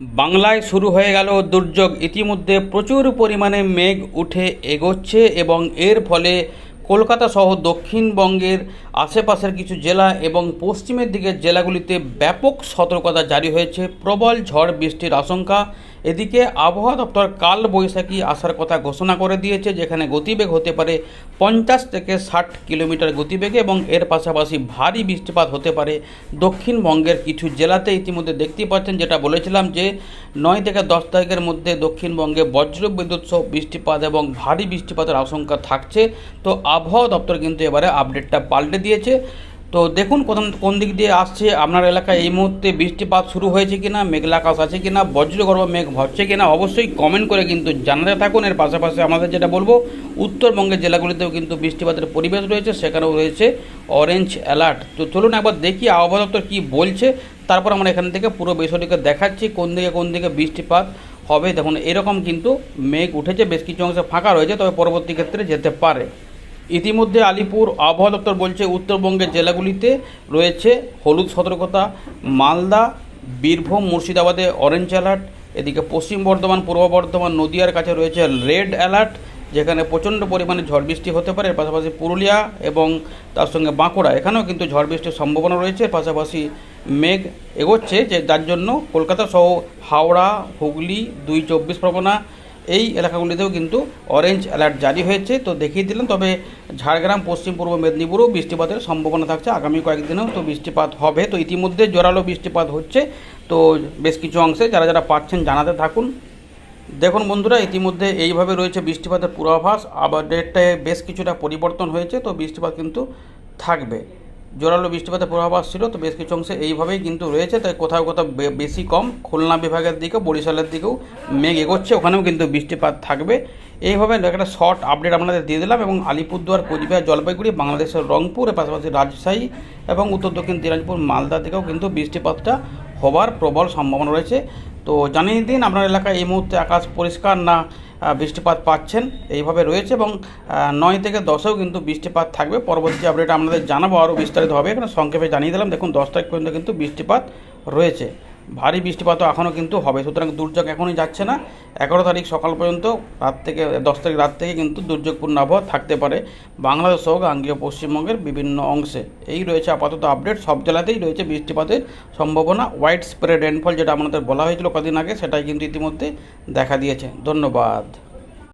বাংলায় শুরু হয়ে গেল দুর্যোগ। ইতিমধ্যে প্রচুর পরিমাণে মেঘ উঠে এগোচ্ছে এবং এর ফলে কলকাতা সহ দক্ষিণবঙ্গের আশেপাশের কিছু জেলা এবং পশ্চিমের দিকের জেলাগুলিতে ব্যাপক সতর্কতা জারি হয়েছে। প্রবল ঝড় বৃষ্টির আশঙ্কা। এদিকে আবহাওয়া দপ্তর কাল বৈশাখী আসার কথা ঘোষণা করে দিয়েছে, যেখানে গতিবেগ হতে পারে পঞ্চাশ থেকে ষাট কিলোমিটার গতিবেগে এবং এর পাশাপাশি ভারী বৃষ্টিপাত হতে পারে। দক্ষিণবঙ্গের কিছু জেলাতে ইতিমধ্যে দেখতেই পাচ্ছেন, যেটা বলেছিলাম যে, নয় থেকে দশ তারিখের মধ্যে দক্ষিণবঙ্গে বজ্র বিদ্যুৎ সহ বৃষ্টিপাত এবং ভারী বৃষ্টিপাতের আশঙ্কা থাকছে। তো আবহাওয়া দপ্তর কিন্তু এবারে আপডেটটা পাল্টে দিয়েছে। তো দেখুন কোন কোন দিক দিয়ে আসছে আপনার এলাকায় এই মুহূর্তে বৃষ্টিপাত শুরু হয়েছে কিনা, মেঘলা আকাশ আছে কিনা, বজ্রগর্ভ মেঘ ভরছে কিনা, অবশ্যই কমেন্ট করে কিন্তু জানাতে থাকুন। এর পাশাপাশি আমাদের যেটা বলব উত্তরবঙ্গের জেলাগুলিতেও কিন্তু বৃষ্টিপাতের পরিবেশ রয়েছে, সেখানেও রয়েছে অরেঞ্জ অ্যালার্ট তো চলুন একবার দেখি আবহাওয়া দপ্তর কী বলছে, তারপর আমরা এখান থেকে পুরো বিষয়টিকে দেখাচ্ছি, কোন দিকে কোন দিকে বৃষ্টিপাত হবে। দেখুন, এরকম কিন্তু মেঘ উঠেছে, বেশ কিছু অংশে ফাঁকা রয়েছে, তবে পরবর্তী ক্ষেত্রে যেতে পারে। ইতিমধ্যে আলিপুর আবহাওয়া দপ্তর বলছে, উত্তরবঙ্গের জেলাগুলিতে রয়েছে হলুদ সতর্কতা, মালদা, বীরভূম, মুর্শিদাবাদে অরেঞ্জ অ্যালার্ট এদিকে পশ্চিম বর্ধমান, পূর্ব বর্ধমান, নদিয়ার কাছে রয়েছে রেড অ্যালার্ট যেখানে প্রচণ্ড পরিমাণে ঝড় বৃষ্টি হতে পারে। পাশাপাশি পুরুলিয়া এবং তার সঙ্গে বাঁকুড়া, এখানেও কিন্তু ঝড় বৃষ্টির সম্ভাবনা রয়েছে। পাশাপাশি মেঘ এগোচ্ছে, যে যার জন্য কলকাতা সহ হাওড়া, হুগলি, দুই চব্বিশ পরগনা এই এলাকাগুলিতেও কিন্তু অরেঞ্জ অ্যালার্ট জারি হয়েছে। তো দেখিয়ে দিলাম, তবে ঝাড়গ্রাম, পশ্চিম, পূর্ব মেদিনীপুরেও বৃষ্টিপাতের সম্ভাবনা থাকছে। আগামী কয়েকদিনেও তো বৃষ্টিপাত হবে। তো ইতিমধ্যে জোরালো বৃষ্টিপাত হচ্ছে। তো বেশ কিছু অংশে যারা যারা পাচ্ছেন জানাতে থাকুন। দেখুন বন্ধুরা, ইতিমধ্যে এইভাবে রয়েছে বৃষ্টিপাতের পূর্বাভাস। আবার ডেটটায় বেশ কিছুটা পরিবর্তন হয়েছে। তো বৃষ্টিপাত কিন্তু থাকবে। জোরালো বৃষ্টিপাতের পূর্বাভাস ছিল, তো বেশ কিছু অংশে এইভাবেই কিন্তু রয়েছে। তাই কোথাও কোথাও বেশি কম। খুলনা বিভাগের দিকেও, বরিশালের দিকেও মেঘ এগোচ্ছে, ওখানেও কিন্তু বৃষ্টিপাত থাকবে। এইভাবে একটা শর্ট আপডেট আপনাদের দিয়ে দিলাম এবং আলিপুরদুয়ার, কোচবিহার, জলপাইগুড়ি, বাংলাদেশের রংপুর, পাশাপাশি রাজশাহী এবং উত্তর দক্ষিণ দিনাজপুর, মালদা থেকেও কিন্তু বৃষ্টিপাতটা হবার প্রবল সম্ভাবনা রয়েছে। তো জানিয়ে দিন, আপনার এলাকায় এই মুহূর্তে আকাশ পরিষ্কার না বৃষ্টিপাত পাচ্ছেন, এইভাবে রয়েছে এবং নয় থেকে দশেও কিন্তু বৃষ্টিপাত থাকবে। পরবর্তী আপডেট আপনাদের জানাব আরও বিস্তারিতভাবে। এখানে সংক্ষেপে জানিয়ে দিলাম, দেখুন, দশ তারিখ পর্যন্ত কিন্তু বৃষ্টিপাত রয়েছে। ভারী বৃষ্টিপাতও এখনও কিন্তু হবে। সুতরাং দুর্যোগ এখনই যাচ্ছে না। এগারো তারিখ সকাল পর্যন্ত রাত থেকে, দশ তারিখ রাত থেকে কিন্তু দুর্যোগপূর্ণ আবহাওয়া থাকতে পারে। বাংলাদেশ সহ গাঙ্গীয় পশ্চিমবঙ্গের বিভিন্ন অংশে। এই রয়েছে আপাতত আপডেট। সব জেলাতেই রয়েছে বৃষ্টিপাতের সম্ভাবনা। হোয়াইট স্প্রেড রেনফল যেটা আমাদের বলা হয়েছিল কদিন আগে, সেটাই কিন্তু ইতিমধ্যে দেখা দিয়েছে। ধন্যবাদ।